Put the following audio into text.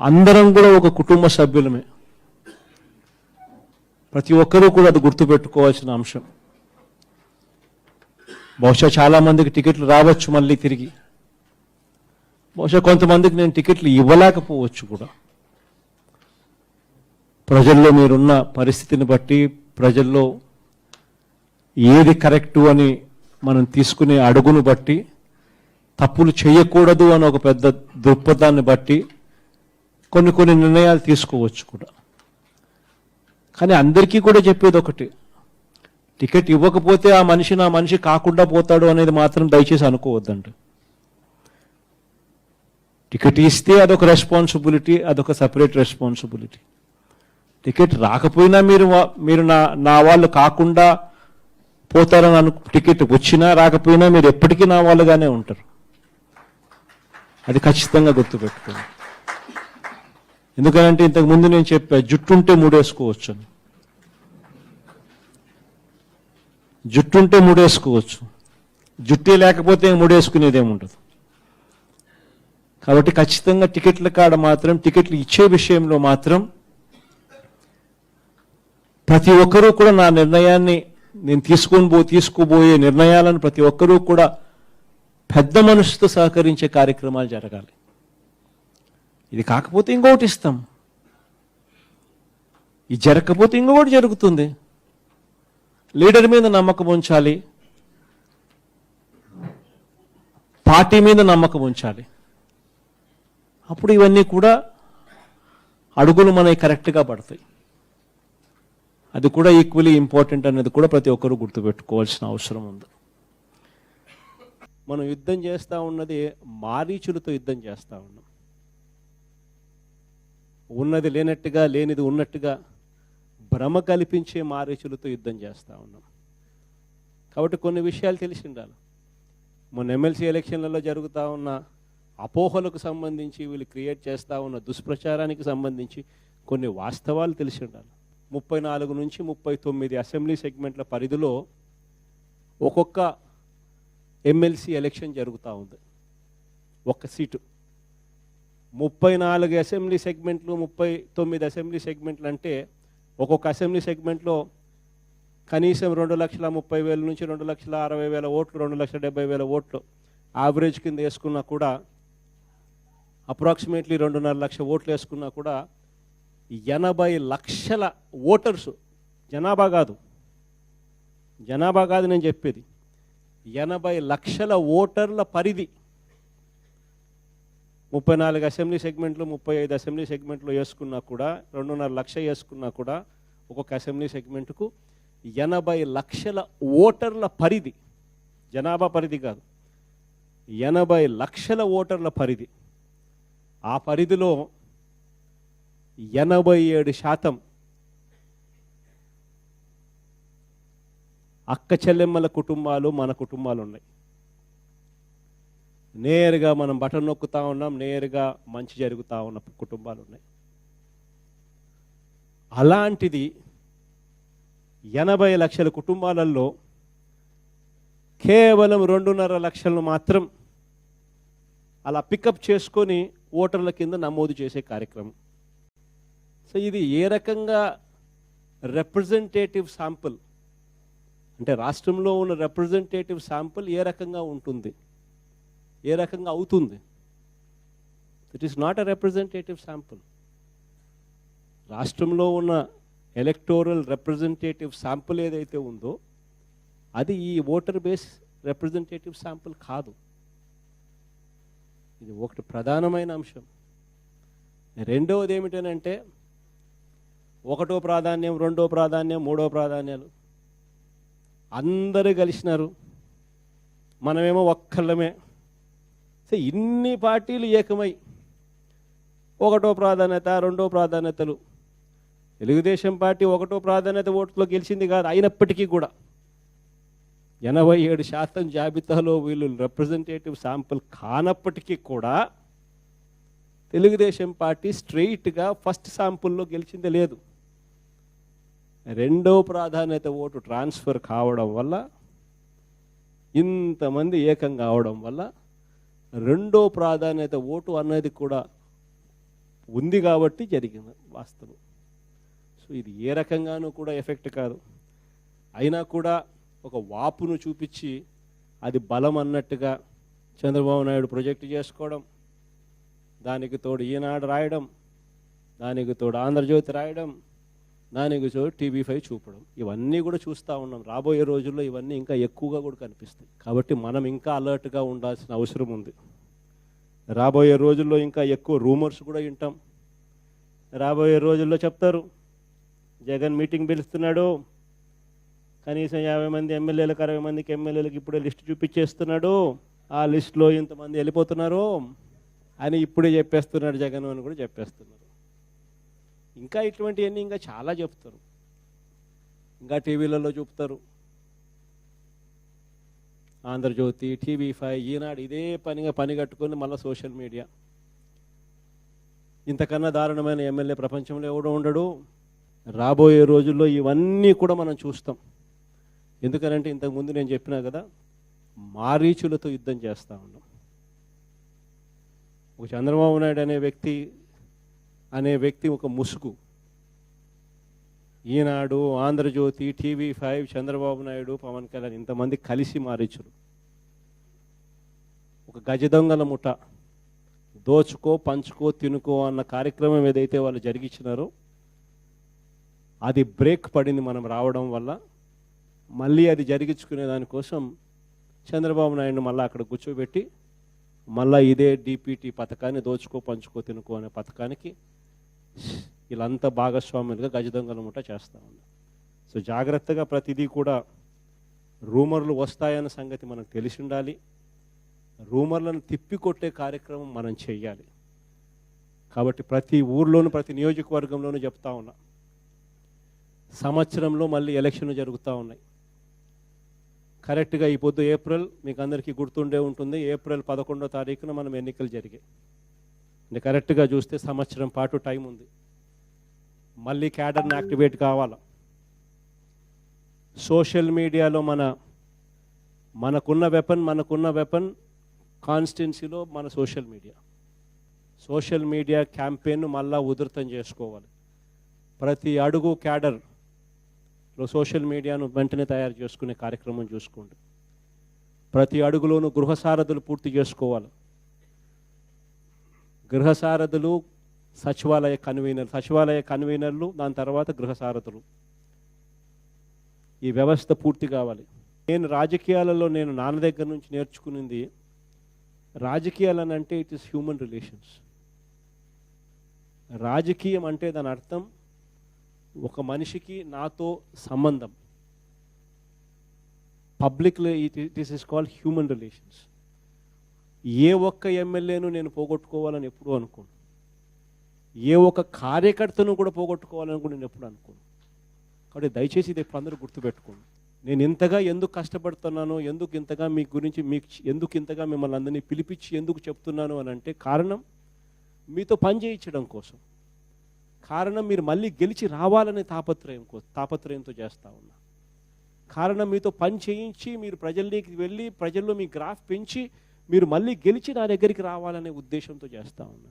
అందరం కూడా ఒక కుటుంబ సభ్యులమే. ప్రతి ఒక్కరూ కూడా అది గుర్తుపెట్టుకోవాల్సిన అంశం. బహుశా చాలామందికి టికెట్లు రావచ్చు మళ్ళీ తిరిగి. బహుశా కొంతమందికి నేను టికెట్లు ఇవ్వలేకపోవచ్చు కూడా. ప్రజల్లో మీరున్న పరిస్థితిని బట్టి ప్రజల్లో ఏది కరెక్టు అని మనం తీసుకునే అడుగును బట్టి తప్పులు చేయకూడదు అని ఒక పెద్ద దృక్పథాన్ని బట్టి కొన్ని కొన్ని నిర్ణయాలు తీసుకోవచ్చు కూడా. కానీ అందరికీ కూడా చెప్పేది ఒకటి టికెట్ ఇవ్వకపోతే ఆ మనిషి నా మనిషి కాకుండా పోతాడు అనేది మాత్రం దయచేసి అనుకోవద్దండి. టికెట్ ఇస్తే అదొక రెస్పాన్సిబిలిటీ అదొక సపరేట్ రెస్పాన్సిబిలిటీ. టికెట్ రాకపోయినా మీరు మీరు నా నా వాళ్ళు కాకుండా పోతారని అను టికెట్ వచ్చినా రాకపోయినా మీరు ఎప్పటికీ నా వాళ్ళుగానే ఉంటారు. అది ఖచ్చితంగా గుర్తుపెట్టుకోండి. ఎందుకంటే ఇంతకు ముందు నేను చెప్పా జుట్టుంటే మూడేసుకోవచ్చు అని. జుట్టుంటే మూడేసుకోవచ్చు. జుట్టే లేకపోతే మూడేసుకునేది ఏముండదు కాబట్టి ఖచ్చితంగా టికెట్ల కాడ మాత్రం టికెట్లు ఇచ్చే విషయంలో మాత్రం ప్రతి ఒక్కరూ కూడా నా నిర్ణయాన్ని నేను తీసుకొని పో తీసుకోబోయే నిర్ణయాలను ప్రతి ఒక్కరూ కూడా పెద్ద మనసుతో సహకరించే కార్యక్రమాలు జరగాలి. ఇది కాకపోతే ఇంకొకటి ఇస్తాం. ఇది జరగకపోతే ఇంకొకటి జరుగుతుంది. లీడర్ మీద నమ్మకం ఉంచాలి. పార్టీ మీద నమ్మకం ఉంచాలి. అప్పుడు ఇవన్నీ కూడా అడుగులు మనకి కరెక్ట్గా పడతాయి. అది కూడా ఈక్వలీ ఇంపార్టెంట్ అనేది కూడా ప్రతి ఒక్కరూ గుర్తుపెట్టుకోవాల్సిన అవసరం ఉంది. మనం యుద్ధం చేస్తూ ఉన్నది మారీచులతో యుద్ధం చేస్తూ ఉన్నాం. ఉన్నది లేనట్టుగా లేనిది ఉన్నట్టుగా భ్రమ కల్పించే మారీచులతో యుద్ధం చేస్తూ ఉన్నాం. కాబట్టి కొన్ని విషయాలు తెలిసి ఉండాలి మొన్న ఎమ్మెల్సీ ఎలక్షన్లలో జరుగుతూ ఉన్న అపోహలకు సంబంధించి వీళ్ళు క్రియేట్ చేస్తూ ఉన్న దుష్ప్రచారానికి సంబంధించి కొన్ని వాస్తవాలు తెలిసి ఉండాలి ముప్పై నాలుగు నుంచి ముప్పై తొమ్మిది అసెంబ్లీ సెగ్మెంట్ల పరిధిలో ఒక్కొక్క ఎమ్మెల్సీ ఎలక్షన్ జరుగుతూ ఉంది. ఒక్క సీటు. ముప్పై నాలుగు అసెంబ్లీ సెగ్మెంట్లు ముప్పై తొమ్మిది అసెంబ్లీ సెగ్మెంట్లు అంటే ఒక్కొక్క అసెంబ్లీ సెగ్మెంట్లో కనీసం రెండు లక్షల ముప్పై వేల నుంచి రెండు లక్షల అరవై వేల ఓట్లు రెండు లక్షల డెబ్బై వేల ఓట్లు యావరేజ్ కింద వేసుకున్నా కూడా అప్రాక్సిమేట్లీ రెండున్నర లక్ష ఓట్లు వేసుకున్నా కూడా ఎనభై లక్షల ఓటర్స్ జనాభా కాదు. జనాభా కాదు నేను చెప్పేది. ఎనభై లక్షల ఓటర్ల పరిధి ముప్పై నాలుగు అసెంబ్లీ సెగ్మెంట్లు ముప్పై ఐదు అసెంబ్లీ సెగ్మెంట్లు వేసుకున్నా కూడా రెండున్నర లక్ష వేసుకున్నా కూడా ఒక్కొక్క అసెంబ్లీ సెగ్మెంట్కు ఎనభై లక్షల ఓటర్ల పరిధి జనాభా పరిధి కాదు ఎనభై లక్షల ఓటర్ల పరిధి. ఆ పరిధిలో ఎనభై ఏడు శాతం అక్క చెల్లెమ్మల కుటుంబాలు మన కుటుంబాలు ఉన్నాయి. నేరుగా మనం బటన్ నొక్కుతా ఉన్నాం నేరుగా మంచి జరుగుతూ ఉన్న కుటుంబాలు ఉన్నాయి. అలాంటిది ఎనభై లక్షల కుటుంబాలలో కేవలం రెండున్నర లక్షలను మాత్రం అలా పికప్ చేసుకొని ఓటర్ల కింద నమోదు చేసే కార్యక్రమం. సో ఇది ఏ రకంగా రిప్రజెంటేటివ్ శాంపుల్ అంటే రాష్ట్రంలో ఉన్న రిప్రజెంటేటివ్ శాంపుల్ ఏ రకంగా ఉంటుంది? ఏ రకంగా అవుతుంది? It is not a representative sample రాష్ట్రంలో ఉన్న ఎలక్టోరల్ రిప్రజెంటేటివ్ శాంపుల్ ఏదైతే ఉందో అది ఈ ఓటర్ బేస్ రిప్రజెంటేటివ్ శాంపుల్ కాదు. ఇది ఒకటి ప్రధానమైన అంశం. రెండవది ఏమిటనంటే ఒకటో ప్రాధాన్యం రెండో ప్రాధాన్యం మూడో ప్రాధాన్యాలు. అందరూ కలిసినారు మనమేమో ఒక్కళ్ళమే. సో ఇన్ని పార్టీలు ఏకమై ఒకటో ప్రాధాన్యత రెండో ప్రాధాన్యతలు. తెలుగుదేశం పార్టీ ఒకటో ప్రాధాన్యత ఓటులో గెలిచింది కాదు అయినప్పటికీ కూడా. ఎనభై ఏడు శాతం జాబితాలో వీళ్ళు రిప్రజెంటేటివ్ శాంపుల్ కానప్పటికీ కూడా తెలుగుదేశం పార్టీ స్ట్రెయిట్గా ఫస్ట్ శాంపుల్లో గెలిచింది లేదు. రెండో ప్రాధాన్యత ఓటు ట్రాన్స్ఫర్ కావడం వల్ల ఇంతమంది ఏకం కావడం వల్ల రెండో ప్రాధాన్యత ఓటు అన్నది కూడా ఉంది కాబట్టి జరిగింది వాస్తవం. సో ఇది ఏ రకంగానూ కూడా ఎఫెక్ట్ కాదు. అయినా కూడా ఒక వాపును చూపించి అది బలం అన్నట్టుగా చంద్రబాబు నాయుడు ప్రొజెక్ట్ చేసుకోవడం దానికి తోడు ఈనాడు రాయడం దానికి తోడు ఆంధ్రజ్యోతి రాయడం దాని గురించి టీవీ ఫైవ్ చూపడం. ఇవన్నీ కూడా చూస్తూ ఉన్నాం. రాబోయే రోజుల్లో ఇవన్నీ ఇంకా ఎక్కువగా కూడా కనిపిస్తాయి. కాబట్టి మనం ఇంకా అలర్ట్గా ఉండాల్సిన అవసరం ఉంది. రాబోయే రోజుల్లో ఇంకా ఎక్కువ రూమర్స్ కూడా వింటాం. రాబోయే రోజుల్లో చెప్తారు జగన్ మీటింగ్ పిలుస్తున్నాడు. కనీసం యాభై మంది ఎమ్మెల్యేలకు అరవై మందికి ఎమ్మెల్యేలకు ఇప్పుడే లిస్ట్ చూపించేస్తున్నాడు. ఆ లిస్టులో ఇంతమంది వెళ్ళిపోతున్నారు అని ఇప్పుడే చెప్పేస్తున్నాడు జగన్ అని కూడా చెప్పేస్తున్నారు. ఇంకా ఇటువంటివన్నీ ఇంకా చాలా చెప్తారు. ఇంకా టీవీలలో చూపుతారు. ఆంధ్రజ్యోతి టీవీ ఫైవ్ ఈనాడు ఇదే పనిగా పని కట్టుకొని మళ్ళీ సోషల్ మీడియా. ఇంతకన్నా దారుణమైన ఎమ్మెల్యే ప్రపంచంలో ఎవడో ఉండడు. రాబోయే రోజుల్లో ఇవన్నీ కూడా మనం చూస్తాం. ఎందుకనంటే ఇంతకుముందు నేను చెప్పినా కదా మారీచులతో యుద్ధం చేస్తూ ఉన్నాం. ఒక చంద్రబాబు నాయుడు అనే వ్యక్తి అనే వ్యక్తి ఒక ముసుగు. ఈనాడు ఆంధ్రజ్యోతి టీవీ ఫైవ్ చంద్రబాబు నాయుడు పవన్ కళ్యాణ్ ఇంతమంది కలిసి మారీచులు ఒక గజ దొంగల ముఠ. దోచుకో పంచుకో తినుకో అన్న కార్యక్రమం ఏదైతే వాళ్ళు జరిగించినారో అది బ్రేక్ పడింది మనం రావడం వల్ల. మళ్ళీ అది జరిగించుకునే దానికోసం చంద్రబాబు నాయుడు మళ్ళీ అక్కడ కూర్చోబెట్టి మళ్ళా ఇదే డిపిటి పథకాన్ని దోచుకో పంచుకో తినుకో అనే పథకానికి వీళ్ళంతా భాగస్వాములుగా గజదొంగల ముఠ చేస్తూ ఉన్నారు. సో జాగ్రత్తగా ప్రతిదీ కూడా రూమర్లు వస్తాయన్న సంగతి మనకు తెలిసి ఉండాలి. రూమర్లను తిప్పికొట్టే కార్యక్రమం మనం చేయాలి కాబట్టి ప్రతి ఊర్లోనూ ప్రతి నియోజకవర్గంలోనూ చెప్తా ఉన్నా. సంవత్సరంలో మళ్ళీ ఎలక్షన్లు జరుగుతూ ఉన్నాయి. కరెక్ట్గా ఈ పొద్దు ఏప్రిల్ మీకు అందరికీ గుర్తుండే ఉంటుంది ఏప్రిల్ పదకొండో తారీఖున మనం ఎన్నికలు జరిగాయి. అంటే కరెక్ట్గా చూస్తే సంవత్సరం పాటు టైం ఉంది. మళ్ళీ క్యాడర్ని యాక్టివేట్ కావాలా. సోషల్ మీడియాలో మన మనకున్న వెపన్ మనకున్న వెపన్ కాన్స్టిట్యున్సీలో మన social media. Social media campaign మళ్ళా ఉధృతం చేసుకోవాలి. ప్రతి అడుగు క్యాడర్లో సోషల్ మీడియాను వెంటనే తయారు చేసుకునే కార్యక్రమం చూసుకోండి. ప్రతి అడుగులోనూ గృహ సారథులు పూర్తి చేసుకోవాలి. గృహసారథులు సచివాలయ కన్వీనర్ సచివాలయ కన్వీనర్లు దాని తర్వాత గృహసారథులు. ఈ వ్యవస్థ పూర్తి కావాలి. నేను రాజకీయాలలో నేను నాన్న దగ్గర నుంచి నేర్చుకునింది రాజకీయాలని అంటే ఇట్ ఇస్ హ్యూమన్ రిలేషన్స్ రాజకీయం అంటే దాని అర్థం ఒక మనిషికి నాతో సంబంధం. పబ్లిక్లో it it is called human relations ఏ ఒక్క ఎమ్మెల్యేను నేను పోగొట్టుకోవాలని ఎప్పుడూ అనుకోను. ఏ ఒక్క కార్యకర్తను కూడా పోగొట్టుకోవాలని కూడా నేను ఎప్పుడు అనుకోను. కాబట్టి దయచేసి ఇది ఇప్పుడు అందరూ గుర్తుపెట్టుకోండి. నేను ఇంతగా ఎందుకు కష్టపడుతున్నాను ఎందుకు ఇంతగా మీ గురించి మీకు ఎందుకు ఇంతగా మిమ్మల్ని అందరినీ పిలిపించి ఎందుకు చెప్తున్నాను అని అంటే కారణం మీతో పని చేయించడం కోసం. కారణం మీరు మళ్ళీ గెలిచి రావాలనే తాపత్రయం కో తాపత్రయంతో చేస్తూ ఉన్నా. కారణం మీతో పని చేయించి మీరు ప్రజల్లోకి వెళ్ళి ప్రజల్లో మీ గ్రాఫ్ పెంచి మీరు మళ్ళీ గెలిచి నా దగ్గరికి రావాలనే ఉద్దేశంతో చేస్తూ ఉన్నా.